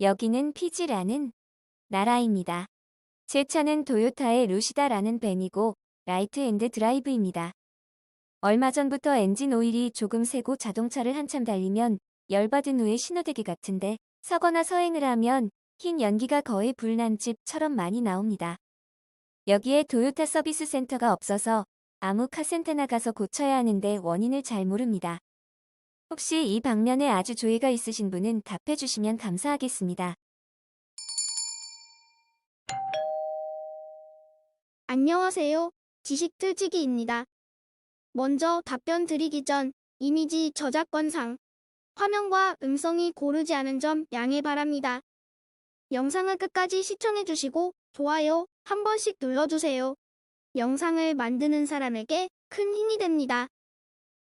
여기는 피지라는 나라입니다. 제 차는 도요타의 루시다라는 벤이고 라이트 앤드 드라이브입니다. 얼마 전부터 엔진 오일이 조금 새고 자동차를 한참 달리면 열받은 후에 신호대기 같은데 서거나 서행을 하면 흰 연기가 거의 불난집처럼 많이 나옵니다. 여기에 도요타 서비스 센터가 없어서 아무 카센터나 가서 고쳐야 하는데 원인을 잘 모릅니다. 혹시 이 방면에 아주 조예가 있으신 분은 답해 주시면 감사하겠습니다. 안녕하세요. 지식틀지기입니다. 먼저 답변 드리기 전 이미지 저작권상 화면과 음성이 고르지 않은 점 양해 바랍니다. 영상을 끝까지 시청해주시고 좋아요 한 번씩 눌러주세요. 영상을 만드는 사람에게 큰 힘이 됩니다.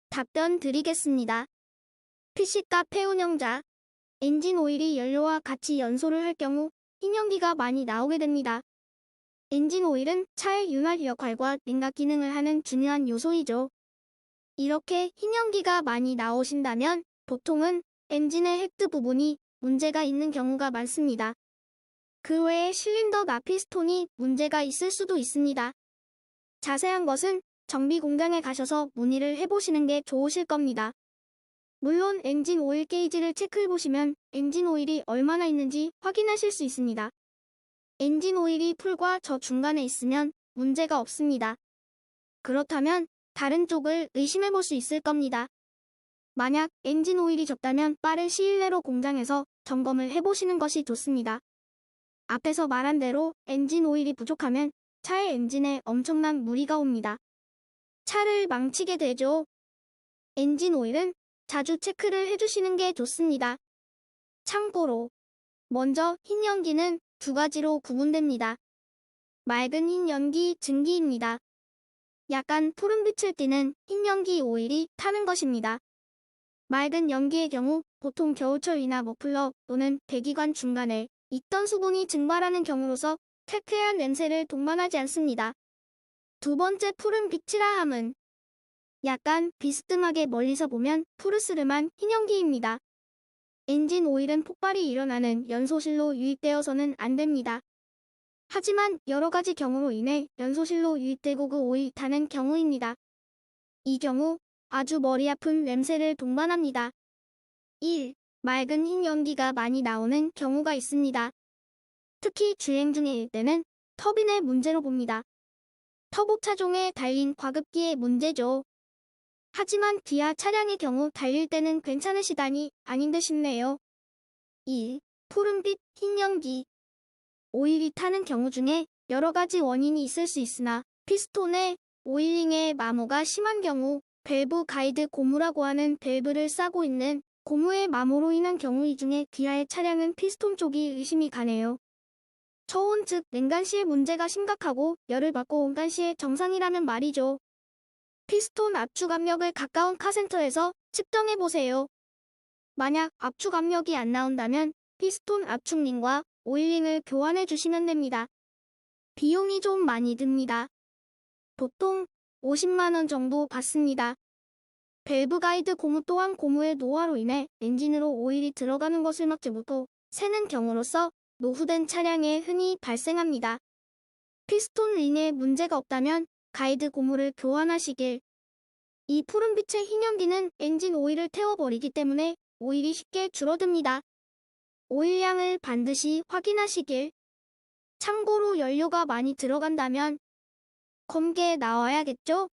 답변 드리겠습니다. PC값 폐운영자 엔진 오일이 연료와 같이 연소를 할 경우 흰연기가 많이 나오게 됩니다. 엔진 오일은 차의 윤활 역할과 냉각 기능을 하는 중요한 요소이죠. 이렇게 흰연기가 많이 나오신다면 보통은 엔진의 헤드 부분이 문제가 있는 경우가 많습니다. 그 외에 실린더 나 피스톤이 문제가 있을 수도 있습니다. 자세한 것은 정비 공장에 가셔서 문의를 해보시는 게 좋으실 겁니다. 물론 엔진 오일 게이지를 체크해보시면 엔진 오일이 얼마나 있는지 확인하실 수 있습니다. 엔진 오일이 풀과 저 중간에 있으면 문제가 없습니다. 그렇다면 다른 쪽을 의심해 볼 수 있을 겁니다. 만약 엔진 오일이 적다면 빠른 시일 내로 공장에서 점검을 해보시는 것이 좋습니다. 앞에서 말한 대로 엔진 오일이 부족하면 차의 엔진에 엄청난 무리가 옵니다. 차를 망치게 되죠. 엔진 오일은 자주 체크를 해주시는 게 좋습니다. 참고로 먼저 흰 연기는 두 가지로 구분됩니다. 맑은 흰 연기 증기입니다. 약간 푸른빛을 띠는 흰 연기 오일이 타는 것입니다. 맑은 연기의 경우 보통 겨울철이나 머플러 또는 배기관 중간에 있던 수분이 증발하는 경우로서 쾌쾌한 냄새를 동반하지 않습니다. 두 번째 푸른 빛이라 함은 약간 비스듬하게 멀리서 보면 푸르스름한 흰연기입니다. 엔진 오일은 폭발이 일어나는 연소실로 유입되어서는 안 됩니다. 하지만 여러 가지 경우로 인해 연소실로 유입되고 그 오일이 타는 경우입니다. 이 경우 아주 머리 아픈 냄새를 동반합니다. 1. 맑은 흰 연기가 많이 나오는 경우가 있습니다. 특히 주행 중일 때는 터빈의 문제로 봅니다. 터보 차종에 달린 과급기의 문제죠. 하지만 기아 차량의 경우 달릴 때는 괜찮으시다니 아닌 듯 싶네요. 2. 푸른빛 흰 연기 오일이 타는 경우 중에 여러 가지 원인이 있을 수 있으나 피스톤의 오일링의 마모가 심한 경우 밸브 가이드 고무라고 하는 밸브를 싸고 있는 고무의 마모로 인한 경우 이 중에 기아의 차량은 피스톤 쪽이 의심이 가네요. 초온 즉 냉간 시의 문제가 심각하고 열을 받고 온간 시의 정상이라면 말이죠. 피스톤 압축 압력을 가까운 카센터에서 측정해 보세요. 만약 압축 압력이 안 나온다면 피스톤 압축링과 오일링을 교환해 주시면 됩니다. 비용이 좀 많이 듭니다. 보통 50만원 정도 받습니다. 밸브 가이드 고무 또한 고무의 노화로 인해 엔진으로 오일이 들어가는 것을 막지 못하고 새는 경우로서 노후된 차량에 흔히 발생합니다. 피스톤 링에 문제가 없다면 가이드 고무를 교환하시길. 이 푸른빛의 흰연기는 엔진 오일을 태워버리기 때문에 오일이 쉽게 줄어듭니다. 오일량을 반드시 확인하시길. 참고로 연료가 많이 들어간다면 검게 나와야겠죠?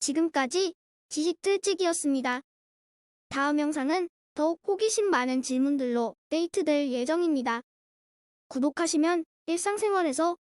지금까지 지식틀찍이었습니다. 다음 영상은 더욱 호기심 많은 질문들로 데이트될 예정입니다. 구독하시면 일상생활에서